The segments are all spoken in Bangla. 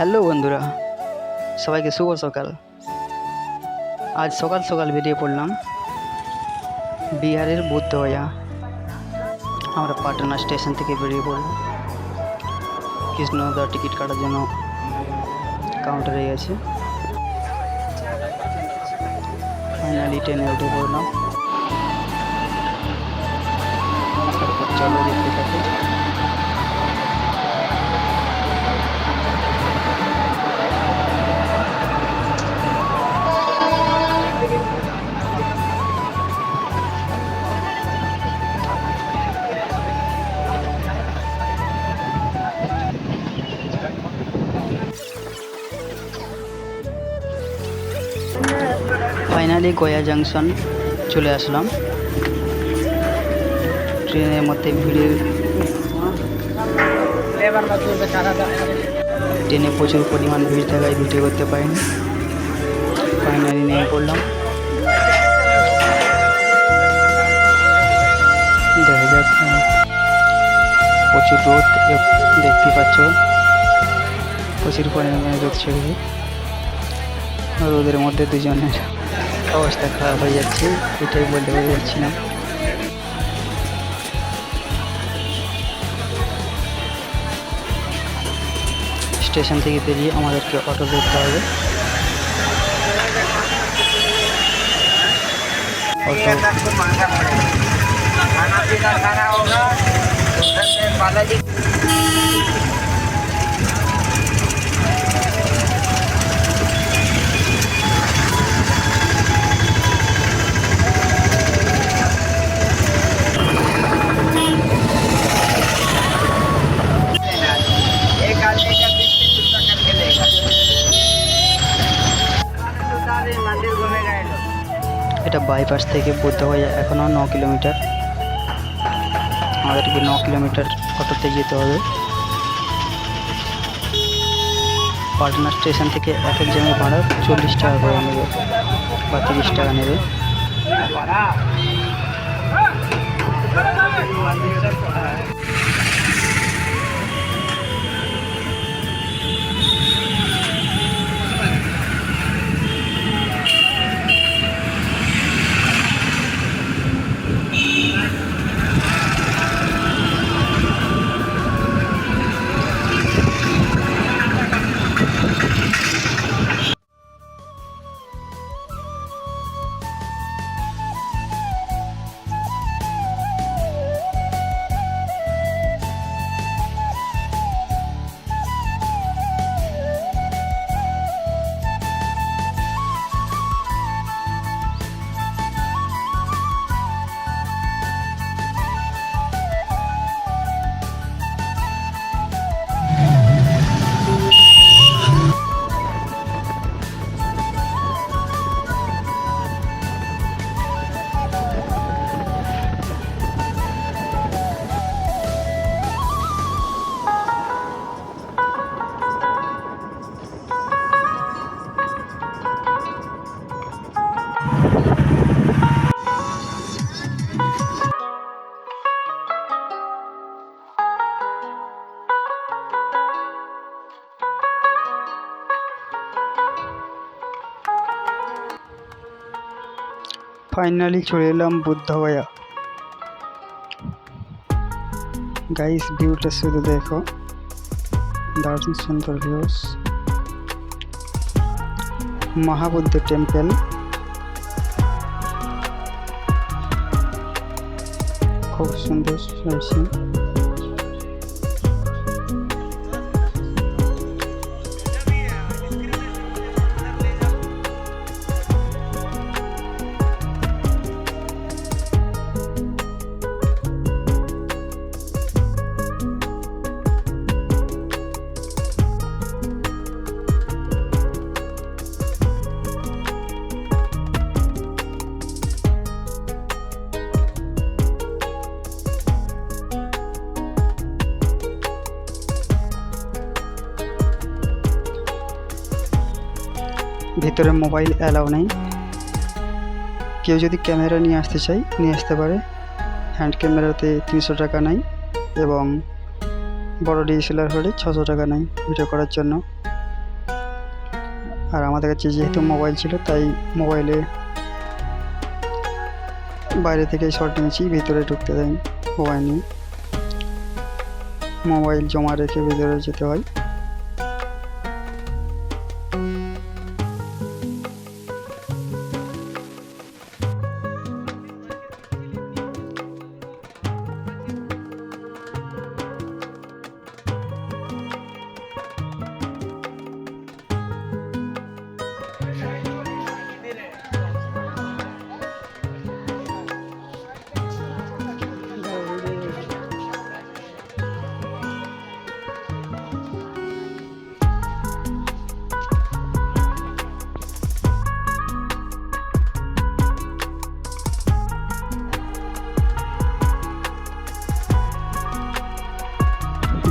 হ্যালো বন্ধুরা, সবাইকে শুভ সকাল। আজ সকাল সকাল বেরিয়ে পড়লাম বিহারের বুদ্ধগয়া আমরা পাটনা স্টেশন থেকে বেরিয়ে পড়লাম কৃষ্ণদা টিকিট কাটার জন্য কাউন্টারে গেছে। ফাইনালি ট্রেনে উঠে পড়লাম। চলো দেখতে থাকো। ফাইনালি গয়া জাংশন চলে আসলাম। ট্রেনের মধ্যে ভিড়ে ট্রেনে প্রচুর পরিমাণ ভিড় থাকায় ভিডিও করতে পারিনি। ফাইনালি নিয়ে পড়লাম। প্রচুর রোদ দেখতে পাচ্ছ। প্রচুর পরিমাণে রোদ ছেড়ে রোদের মধ্যে দুজনের অবস্থা খারাপ হয়ে যাচ্ছে এটাই বলতে পারছিলাম স্টেশন থেকে বেরিয়ে আমাদেরকে অটো ধরতে হবে। অটো। বাইপাস থেকে বুদ্ধগয়া এখনও ন কিলোমিটার। আমাদেরকে ন কিলোমিটার অটোতে যেতে হবে। পাটনা স্টেশন থেকে এক এক জনের ভাড়া চল্লিশ টাকা করে নেবে বা তিরিশ টাকা নেবে। ফাইনালি চলে এলাম বুদ্ধগয়া। গাইস ভিউটা শুধু দেখো। দারুণ সুন্দর ভিউস মহাবুদ্ধ টেম্পল খুব সুন্দর হয়েছে ভিতরে মোবাইল অ্যালাউ নেই। কেউ যদি ক্যামেরা নিয়ে আসতে চাই নিয়ে আসতে পারে। হ্যান্ড ক্যামেরাতে তিনশো টাকা নেয় এবং বড় ডিএসএলআর হলে ছশো টাকা নেয় ভিডিও করার জন্য। আর আমাদের কাছে যেহেতু মোবাইল ছিল, তাই মোবাইলে বাইরে থেকে শর্ট নিয়েছি, ভিতরে ঢুকতে দেয় মোবাইল নিয়ে। মোবাইল জমা রেখে ভিতরে যেতে হয়।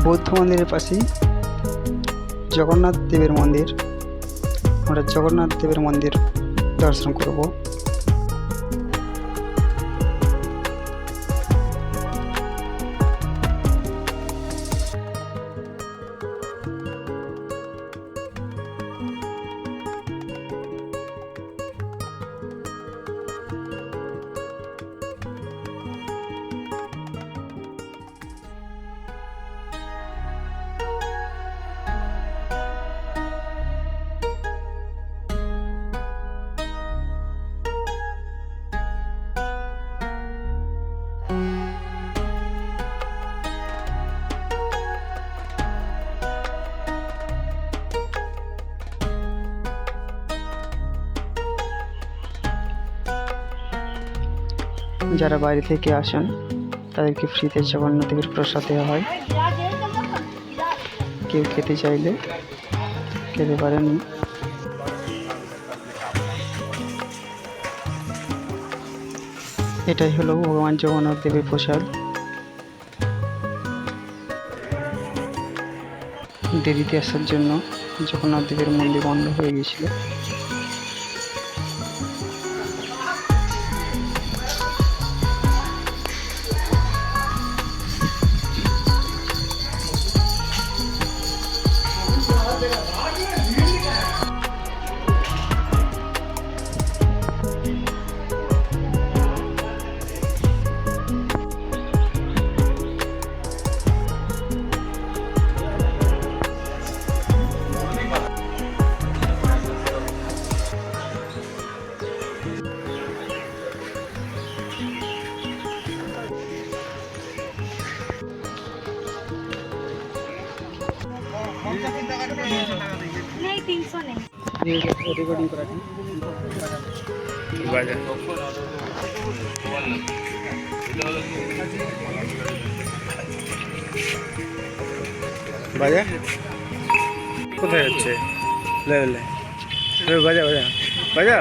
বৌদ্ধ মন্দিরের পাশেই জগন্নাথ দেবের মন্দির। আমরা জগন্নাথ দেবের মন্দির দর্শন করব। যারা বাইরে থেকে আসেন, তাদেরকে ফ্রিতে জগন্নাথ দেবের প্রসাদ দেওয়া হয়। কেউ খেতে চাইলে খেতে পারেন। এটাই হলো ভগবান জগন্নাথ দেবের প্রসাদ। দেরিতে আসার জন্য জগন্নাথ দেবের মন্দির বন্ধ হয়ে গিয়েছিল। नहीं तीन सौ नहीं রেকর্ডিং করা বাজা বাজা কোথায় হচ্ছে লে লে লে, বাজা বাজা বাজা